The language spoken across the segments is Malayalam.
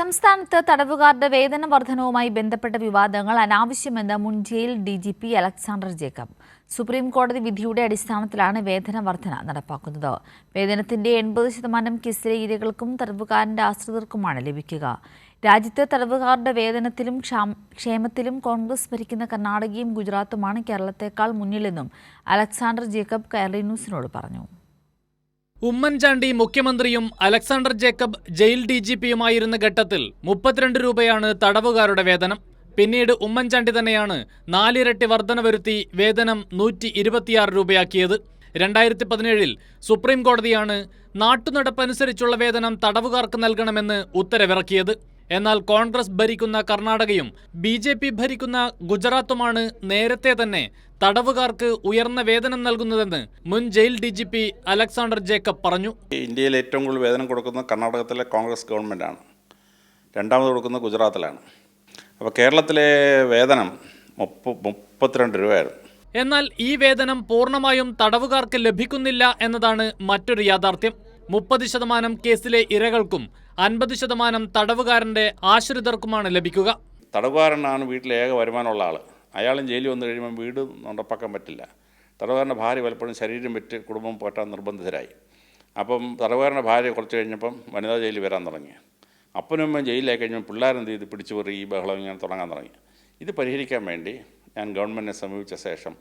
സംസ്ഥാനത്ത് തടവുകാരുടെ വേതന വർധനവുമായി ബന്ധപ്പെട്ട വിവാദങ്ങൾ അനാവശ്യമെന്ന് മുൻ jail D G P Alexander Jacob. Supreme കോടതി വിധിയുടെ അടിസ്ഥാനത്തിലാണ് വേതന വർധന നടപ്പാക്കുന്നത്. വേതനത്തിന്റെ എൺപത് ശതമാനം കേസിലെ ഇരകൾക്കും തടവുകാരന്റെ ആശ്രിതർക്കുമാണ് ലഭിക്കുക. രാജ്യത്തെ തടവുകാരുടെ വേതനത്തിലും ക്ഷേമത്തിലും കോൺഗ്രസ് ഭരിക്കുന്ന കർണാടകയും ഗുജറാത്തുമാണ് കേരളത്തെക്കാൾ മുന്നിലെന്നും അലക്സാണ്ടർ ജേക്കബ് കയറി ന്യൂസിനോട് പറഞ്ഞു. ഉമ്മൻചാണ്ടി മുഖ്യമന്ത്രിയും Alexander Jacob jail D G പിയുമായിരുന്ന ഘട്ടത്തിൽ മുപ്പത്തിരണ്ട് രൂപയാണ് തടവുകാരുടെ വേതനം. പിന്നീട് ഉമ്മൻചാണ്ടി തന്നെയാണ് നാലിരട്ടി വർധന വരുത്തി വേതനം നൂറ്റി ഇരുപത്തിയാറ് രൂപയാക്കിയത്. രണ്ടായിരത്തി പതിനേഴിൽ സുപ്രീം കോടതിയാണ് നാട്ടുനടപ്പനുസരിച്ചുള്ള വേതനം തടവുകാർക്ക് നൽകണമെന്ന് ഉത്തരവിറക്കിയത്. എന്നാൽ കോൺഗ്രസ് ഭരിക്കുന്ന കർണാടകയും ബി ജെ പി ഭരിക്കുന്ന ഗുജറാത്തുമാണ് നേരത്തെ തന്നെ തടവുകാർക്ക് ഉയർന്ന വേതനം നൽകുന്നതെന്ന് മുൻ jail D G P Alexander Jacob പറഞ്ഞു. ഇന്ത്യയിൽ ഏറ്റവും കൂടുതൽ വേതനം കൊടുക്കുന്നത് കർണാടകത്തിലെ കോൺഗ്രസ് ഗവൺമെന്റാണ്. രണ്ടാമത് കൊടുക്കുന്നത് ഗുജറാത്തിലാണ്. അപ്പോൾ കേരളത്തിലെ വേതനം മുപ്പ മുപ്പത്തിരണ്ട് രൂപയായിരുന്നു. എന്നാൽ ഈ വേതനം പൂർണമായും തടവുകാർക്ക് ലഭിക്കുന്നില്ല എന്നതാണ് മറ്റൊരു യാഥാർത്ഥ്യം. മുപ്പത് ശതമാനം കേസിലെ ഇരകൾക്കും അൻപത് ശതമാനം തടവുകാരന്റെ ആശ്രിതർക്കുമാണ് ലഭിക്കുക. തടവുകാരനാണ് വീട്ടിലെ ഏക വരുമാനമുള്ള ആൾ അയാളും ജയിലിൽ വന്നു കഴിയുമ്പോൾ വീട് നടപ്പാക്കാൻ പറ്റില്ല. തടവുകാരന്റെ ഭാര്യ പലപ്പോഴും ശരീരം വിറ്റ് കുടുംബം പോറ്റാൻ നിർബന്ധിതരായി. അപ്പം തടവുകാരന്റെ ഭാര്യ കുറച്ച് കഴിഞ്ഞപ്പം വനിതാ ജയിലിൽ വരാൻ തുടങ്ങി. അപ്പനും ജയിലിലായി കഴിഞ്ഞപ്പോൾ പിള്ളേരെന്ത് ചെയ്ത് പിടിച്ചു പറി ഈ ബഹളം ഇങ്ങനെ തുടങ്ങാൻ തുടങ്ങി. ഇത് പരിഹരിക്കാൻ വേണ്ടി ഞാൻ ഗവൺമെന്റിനെ സമീപിച്ച ശേഷം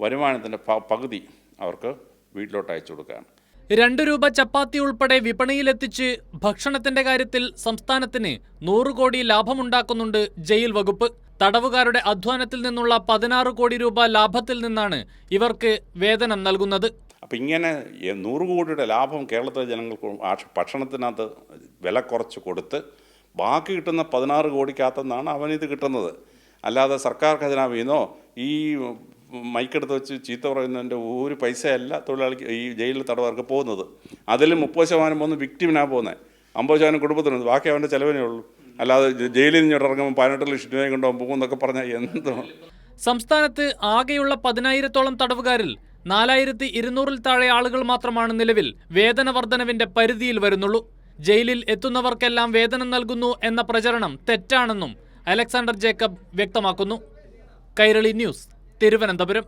വരുമാനത്തിന്റെ പകുതി അവർക്ക് വീട്ടിലോട്ട് അയച്ചു കൊടുക്കുകയാണ്. രണ്ടു രൂപ ചപ്പാത്തി ഉൾപ്പെടെ വിപണിയിലെത്തിച്ച് ഭക്ഷണത്തിന്റെ കാര്യത്തിൽ സംസ്ഥാനത്തിന് നൂറ് കോടി ലാഭമുണ്ടാക്കുന്നുണ്ട് ജയിൽ വകുപ്പ്. തടവുകാരുടെ അധ്വാനത്തിൽ നിന്നുള്ള പതിനാറ് കോടി രൂപ ലാഭത്തിൽ നിന്നാണ് ഇവർക്ക് വേതനം നൽകുന്നത്. അപ്പം ഇങ്ങനെ നൂറ് കോടിയുടെ ലാഭം കേരളത്തിലെ ജനങ്ങൾക്ക് ഭക്ഷണത്തിനകത്ത് വില കുറച്ച് കൊടുത്ത് ബാക്കി കിട്ടുന്ന പതിനാറ് കോടിക്കകത്തുനിന്നാണ് അവനിത് കിട്ടുന്നത്. അല്ലാതെ സർക്കാർ ഖജനാവിൽ ഈ മൈക്കെടുത്ത് വെച്ച് ചീത്ത പറയുന്നതിന്റെ ഒരു പൈസയല്ല തൊഴിലാളിക്ക് ഈ ജയിലിൽ തടവുകാർക്ക് പോകുന്നത്. അതിൽ മുപ്പത് ശതമാനം പോകുന്നത് വിക്ടിമിനാണ് പോകുന്നത് അമ്പത് ശതമാനം കുടുംബത്തിനുണ്ട്. ബാക്കി അവന്റെ ചിലവിനേ ഉള്ളൂ. അല്ലാതെ ജയിലിൽ നിന്ന് ഇറങ്ങുമ്പോൾ പതിനെട്ട് ലക്ഷം രൂപയും കൊണ്ടുപോകും പോകുന്നൊക്കെ പറഞ്ഞാൽ എന്തോ. സംസ്ഥാനത്ത് ആകെയുള്ള പതിനായിരത്തോളം തടവുകാരിൽ നാലായിരത്തി ഇരുന്നൂറിൽ താഴെ ആളുകൾ മാത്രമാണ് നിലവിൽ വേതന വർധനവിന്റെ പരിധിയിൽ വരുന്നുള്ളൂ. ജയിലിൽ എത്തുന്നവർക്കെല്ലാം വേതനം നൽകുന്നു എന്ന പ്രചരണം തെറ്റാണെന്നും അലക്സാണ്ടർ ജേക്കബ് വ്യക്തമാക്കുന്നു. കൈരളി ന്യൂസ്. തിരുവനന്തപുരം